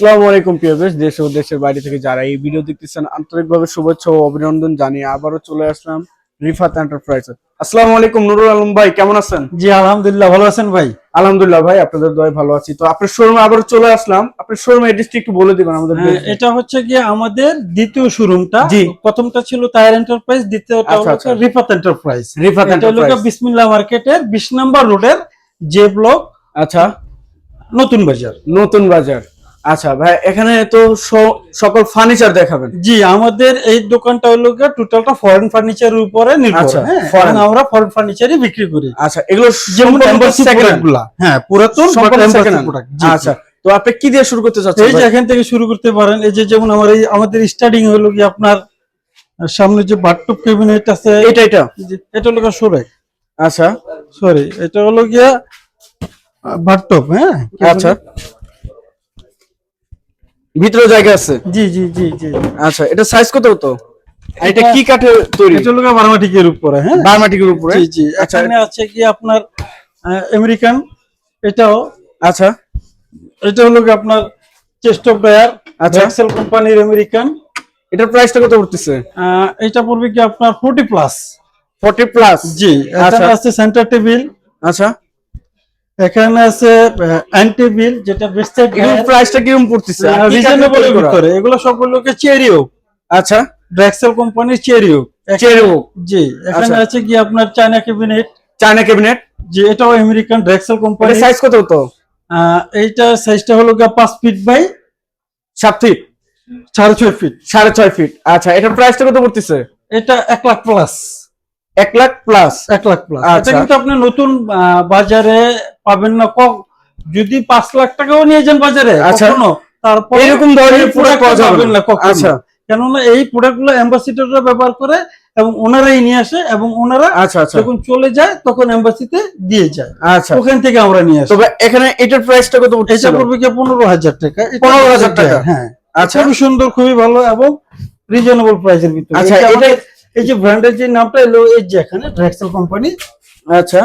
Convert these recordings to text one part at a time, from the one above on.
আসসালামু আলাইকুম প্রিয় দেশ দেশ ও দেশের বাইরে থেকে যারা এই ভিডিও দেখতেছেন আন্তরিকভাবে শুভেচ্ছা ও অভিনন্দন জানিয়ে আবারও চলে আসলাম রিফাত এন্টারপ্রাইজ আসসালামু আলাইকুম নুরুল আলম ভাই কেমন আছেন? জি আলহামদুলিল্লাহ ভালো আছেন ভাই? আলহামদুলিল্লাহ ভাই আপনাদের দয় ভালো আছি। তো আপনার শোরুমে চলে আসলাম। আপনার শোরুমে একটু বলে দিবেন আমাদের হ্যাঁ, এটা হচ্ছে গিয়ে আমাদের দ্বিতীয় শোরুমটা। জি। প্রথমটা ছিল টায়ার এন্টারপ্রাইজ দ্বিতীয়টা আচ্ছা। রিফাত এন্টারপ্রাইজ রিফাত এটা হলো এন্টারপ্রাইজ বিসমিল্লাহ মার্কেটের বিশ নম্বর রোডের যে ব্লক আচ্ছা। নতুন বাজার। নতুন বাজার। আচ্ছা ভাই এখানে তো সকল ফার্নিচার দেখাবেন। জি আমাদের এই দোকানটা হলো টোটালটা ফরেন ফার্নিচারের উপরে নির্ভর। আচ্ছা, হ্যাঁ। আমরা ফরেন ফার্নিচারই বিক্রি করি। আচ্ছা এগুলো যেমন হ্যাঁ পুরাতন। আচ্ছা তো আপনি কি দিয়ে শুরু করতে চাচ্ছেন এই যে এখান থেকে শুরু করতে পারেন এই যে যেমন আমার এই আমাদের স্টার্টিং হলো কি আপনার সামনে যে বাথটব ক্যাবিনেট আছে এটা এটা। এটা হলো সরে আচ্ছা। সরি এটা হলো গিয়া বাথটব হ্যাঁ? আচ্ছা। ভিতরে জায়গা আছে? জি জি জি জি। আচ্ছা এটা সাইজ কত হতো? এটা কি কাঠে তৈরি? এটা হলো বারমাটিকের উপরে হ্যাঁ? বারমাটিকের উপরে? জি জি। আচ্ছা। এখানে আছে কি আপনার আমেরিকান এটাও। আচ্ছা। এটা হলো কি আপনার চেস্ট অফ ডায়ার আচ্ছা। এক্সেল কোম্পানির আমেরিকান এটার প্রাইসটা কত পড়তেছে? এটা পড়বে কি আপনার 40 প্লাস 40 প্লাস জি আচ্ছা। আছে সেন্টার টেবিল আচ্ছা। এখানে আছে অ্যান্ড টেবিল যেটা এগুলোর প্রাইসটা কীরকম পড়তেছে? রিজনেবল করা? এগুলো সব হলো চেরিও আচ্ছা ড্রেক্সেল কোম্পানির চেরিও চেরিও জি এখানে আচ্ছা। আছে কি আপনার চায়না ক্যাবিনেট চায়না ক্যাবিনেট যে এটাও আমেরিকান ড্রেক্সেল কোম্পানি সাইজ কত হতো? এইটা সাইজটা হলো গিয়ে পাঁচ ফিট বাই 7 ফিট সাড়ে ছয় ফিট সাড়ে ছয় ফিট আচ্ছা এটার প্রাইসটা কত পড়তেছে? এটা এক লাখ প্লাস এক লাখ প্লাস এক লাখ প্লাস আচ্ছা। এটা কিন্তু আপনি নতুন বাজারে পাবেন না। কক যদি পাঁচ লাখ টাকাও নিয়ে যান বাজারে আচ্ছা। তারপর এরকম ধরনের প্রোডাক্ট যাবে না। আচ্ছা। কেননা এই প্রোডাক্টগুলো অ্যাম্বাসিডাররা ব্যবহার করে এবং ওনারাই নিয়ে আসে এবং ওনারা আচ্ছা আচ্ছা। যখন চলে যায় তখন এম্বাসিতে দিয়ে যায়। আচ্ছা। ওখান থেকে আমরা নিয়ে আসি। তবে এখানে এটার প্রাইসটা কত এটা পড়তেছে পড়বে কি পনেরো হাজার টাকা। এটা 15,000 টাকা। হ্যাঁ। আচ্ছা। খুবই সুন্দর খুবই ভালো এবং রিজনেবল প্রাইসের ভিতরে। আচ্ছা, এটা এটা- এই যে ব্র্যান্ডের যে নামটা এলো এই যে এখানে ড্রেক্সেল কোম্পানি আচ্ছা।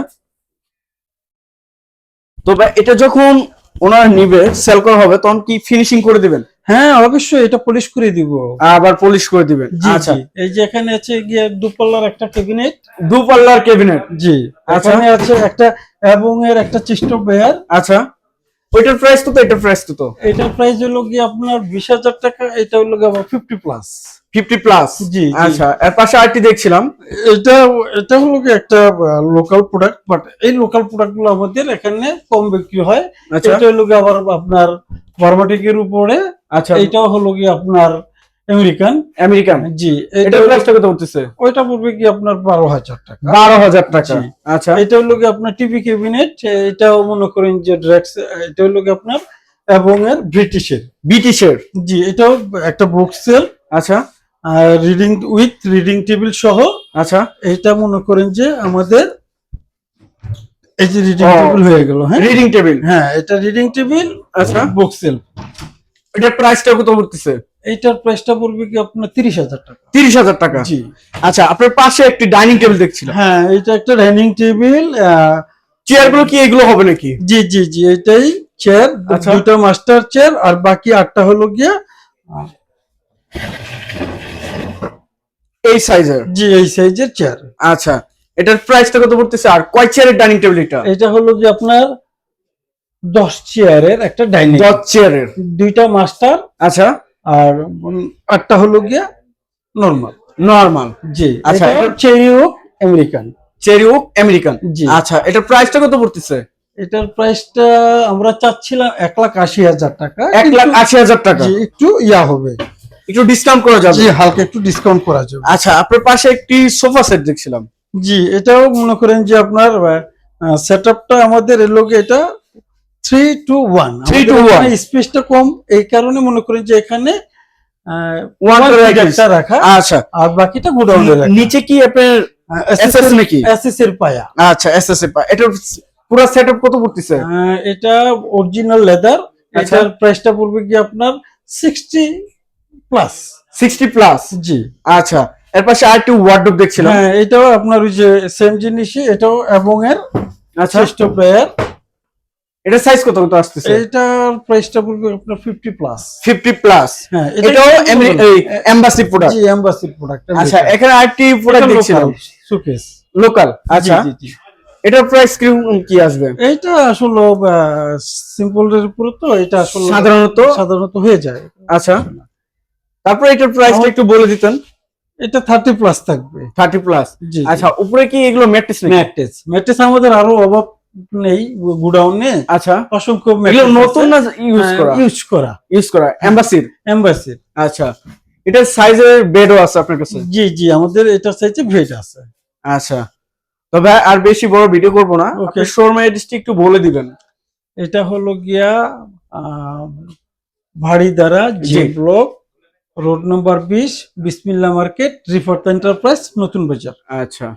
তবে এটা যখন ওনার নিবে সেল করা হবে তখন কি ফিনিশিং করে দিবেন? হ্যাঁ অবশ্যই এটা পলিশ করে দিব। আবার পলিশ করে দিবেন। আচ্ছা। এই যে এখানে আছে গিয়ে দুপাল্লার একটা ক্যাবিনেট দুপাল্লার ক্যাবিনেট জি। আচ্ছা। এখানে আছে একটা এবং এর একটা চেস্ট অফ বেয়ার আচ্ছা। ওইটার প্রাইস তো এটার প্রাইস তো এটার প্রাইস হলো কি আপনার বিশ হাজার টাকা এটা হলো কি আবার ফিফটি প্লাস ফিফটি প্লাস জি। আচ্ছা এর পাশে আরটি দেখছিলাম। এটা এটা হলো কি একটা লোকাল প্রোডাক্ট বাট এই লোকাল প্রোডাক্টগুলো আমাদের এখানে কম বিক্রি হয়। এটা হলো কি আবার আপনার বার্মাটিকের উপরে। আচ্ছা। এটা হলো কি আপনার আমেরিকান? আমেরিকান। জি এটা প্রাইসটা কত হচ্ছে ওইটা পড়বে কি আপনার বারো হাজার টাকা। বারো হাজার টাকা। জি। আচ্ছা। এটা হলো কি আপনার টিভি ক্যাবিনেট এটাও মনে করেন যে ড্রেক্স এটা হলো কি আপনার এবং এর ব্রিটিশের। ব্রিটিশের। জি এটাও একটা বুক সেল আচ্ছা রিডিং উইথ রিডিং টেবিল সহ আচ্ছা। এটা মনে করেন যে আমাদের এই যে রিডিং টেবিল হয়ে গেল হ্যাঁ? Reading table. হ্যাঁ এটা রিডিং টেবিল আচ্ছা। বুক সেল এটার প্রাইসটা কত পড়তেছে? এইটার প্রাইসটা পড়বে কি আপনার তিরিশ হাজার টাকা। তিরিশ হাজার টাকা? জি। আচ্ছা আপনার পাশে একটি ডাইনিং টেবিল দেখছিলাম। হ্যাঁ এটা একটা ডাইনিং টেবিল চেয়ারগুলো কি এগুলো হবে নাকি? জি জি জি এটাই চেয়ার। দুটো মাস্টার চেয়ার আর বাকি আটটা হলো গিয়া এই সাইজের জি এই সাইজের চেয়ার আচ্ছা এটার প্রাইসটা কত পড়তেছে? আর কয় চেয়ারের ডাইনিং টেবিল এটা? এটা হলো যে আপনার দশ চেয়ারের একটা ডাইনিং দশ চেয়ারের দুইটা মাস্টার আচ্ছা। আর আটটা হলো গিয়া নর্মাল নর্মাল জি। আচ্ছা, এটা- চেরিও আমেরিকান চেরি ওক আমেরিকান জি। আচ্ছা এটার প্রাইসটা কত পড়তেছে? এটার প্রাইসটা আমরা চাচ্ছিলাম এক লাখ আশি হাজার টাকা। এক লাখ আশি হাজার টাকা? একটু ইয়া হবে। একটু ডিসকাউন্ট করা যাবে? জি হালকা একটু ডিসকাউন্ট করা যাবে। আচ্ছা আপনার পাশে একটি সোফা সেট দেখছিলাম। জি এটাও মনে করেন যে আপনার সেট আপটা আমাদের এর লোকে এটা থ্রি টু ওয়ান 3 to 1 স্পেসটা কম এই কারণে মনে করেন যে এখানে ওয়ান রাখা। আচ্ছা। আর বাকিটা গোডাউনে নিচে কি আপনার এসএস নাকি? এসএস এর পায়া। আচ্ছা এসএস এটার পুরো সেটআপ কত পড়তেছে? এটা অরিজিনাল লেদার আচ্ছা। এটার প্রাইসটা পড়বে কি আপনার সিক্সটি প্লাস 60 প্লাস জি। আচ্ছা। এর পাশে আরেকটি ওয়ার্ডরোব দেখছিলাম। হ্যাঁ এটাও আপনার ওই যে সেম জিনিসই এটাও এবং এর আচ্ছা। প্লেয়ার এটা সাইজ কত কত আসতেছে? এইটার প্রাইসটা পড়বে আপনার ফিফটি প্লাস ফিফটি প্লাস হ্যাঁ এটাও এমবাসি প্রোডাক্ট জি এমবাসি প্রোডাক্ট আচ্ছা এখানে আরেকটি প্রোডাক্ট দেখছিলাম। সুকেস লোকাল আচ্ছা। এটার প্রাইস কি কি আসবে? এইটা আসলে সিম্পল এর উপরে তো এটা আসলে সাধারণত? সাধারণত হয়ে যায়। আচ্ছা। তারপর এটার প্রাইসটা একটু বলে দিতেন। এটা থার্টি প্লাস থাকবে। থার্টি প্লাস আচ্ছা উপরে কি এগুলো ম্যাট্রিক্স নাকি? ম্যাট্রেস। ম্যাট্রেস আমাদের আরও অভাব নেই গুডাউনে। আচ্ছা। অসংখ্য নতুন না ইউজ করা? ইউজ করা। ইউজ করা এম্বাসির এম্বাসির আচ্ছা। এটার সাইজের বেডও আছে আপনার কাছে? জি জি আমাদের এটা চাইছে ভেট আছে। আচ্ছা। তবে আর বেশি বড় ভিডিও করব না. আপনি শোরুম এড্রেসটি একটু বলে দিবেন। এটা হলো গিয়া ভাড়িদারা জি। জি। ব্লক রোড নম্বর বিশ বিসমিল্লা মার্কেট রিফার্ট এন্টারপ্রাইজ নতুন বাজার। আচ্ছা।